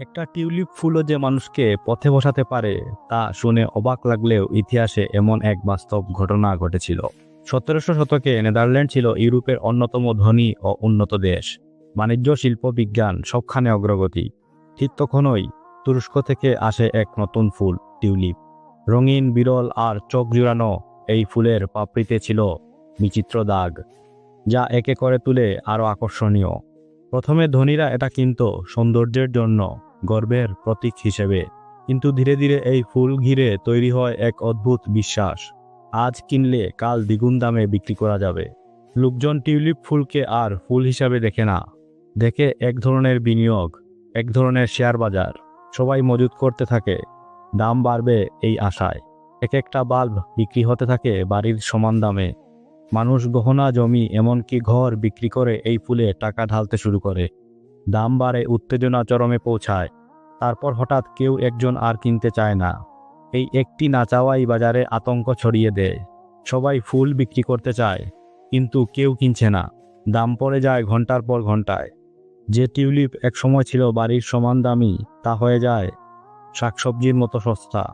একটা টিউলিপ ফুলও যে মানুষকে পথে বসাতে পারে, তা শুনে অবাক লাগলেও ইতিহাসে এমন এক বাস্তব ঘটনা ঘটেছিল। সতেরোশো শতকে নেদারল্যান্ড ছিল ইউরোপের অন্যতম ধনী ও উন্নত দেশ। বাণিজ্য, শিল্প, বিজ্ঞান সবখানে অগ্রগতি। ঠিক তখনই তুরস্ক থেকে আসে এক নতুন ফুল, টিউলিপ। রঙিন, বিরল আর চোখ জুড়ানো এই ফুলের পাপড়িতে ছিল বিচিত্র দাগ, যা একে করে তুলে আরও আকর্ষণীয়। প্রথমে ধনীরা এটা কিনত সৌন্দর্যের জন্য। গর্বের প্রতীক হিসেবে। কিন্তু ধীরে ধীরে এই ফুল ঘিরে তৈরি হয় এক অদ্ভুত বিশ্বাস। আজ কিনলে কাল দ্বিগুণ দামে বিক্রি করা যাবে। লোকজন টিউলিপ ফুলকে আর ফুল হিসাবে দেখে না। দেখে এক ধরনের বিনিয়োগ, এক ধরনের শেয়ার বাজার। সবাই মজুত করতে থাকে। দাম বাড়বে এই আশায়। এক একটা বাল্ব বিক্রি হতে থাকে বাড়ির সমান দামে। মানুষ গহনা জমি এমনকি ঘর বিক্রি করে এই ফুলে টাকা ঢালতে শুরু করে। দাম বাড়ে, উত্তেজনা চরমে পৌঁছায়। তারপর হঠাৎ কেউ একজন আর কিনতে চায় না। এই একটি না চাওয়াই বাজারে আতঙ্ক ছড়িয়ে দেয়। সবাই ফুল বিক্রি করতে চায়, কিন্তু কেউ কিনছে না। দাম পড়ে যায় ঘণ্টার পর ঘন্টায়। যে টিউলিপ এক সময় ছিল বাড়ির সমান দামি, তা হয়ে যায় শাকসবজির মতো সস্তা।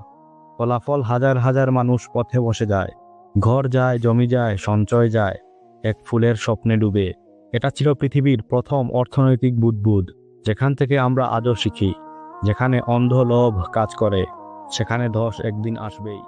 ফলাফল হাজার হাজার মানুষ পথে বসে যায়। ঘর যায়, জমি যায়, সঞ্চয় যায়, এক ফুলের স্বপ্নে ডুবে। এটা ছিল পৃথিবীর প্রথম অর্থনৈতিক বুদবুদ, যেখান থেকে আমরা আজও শিখি, যেখানে অন্ধ লোভ কাজ করে, সেখানে ধস একদিন আসবেই।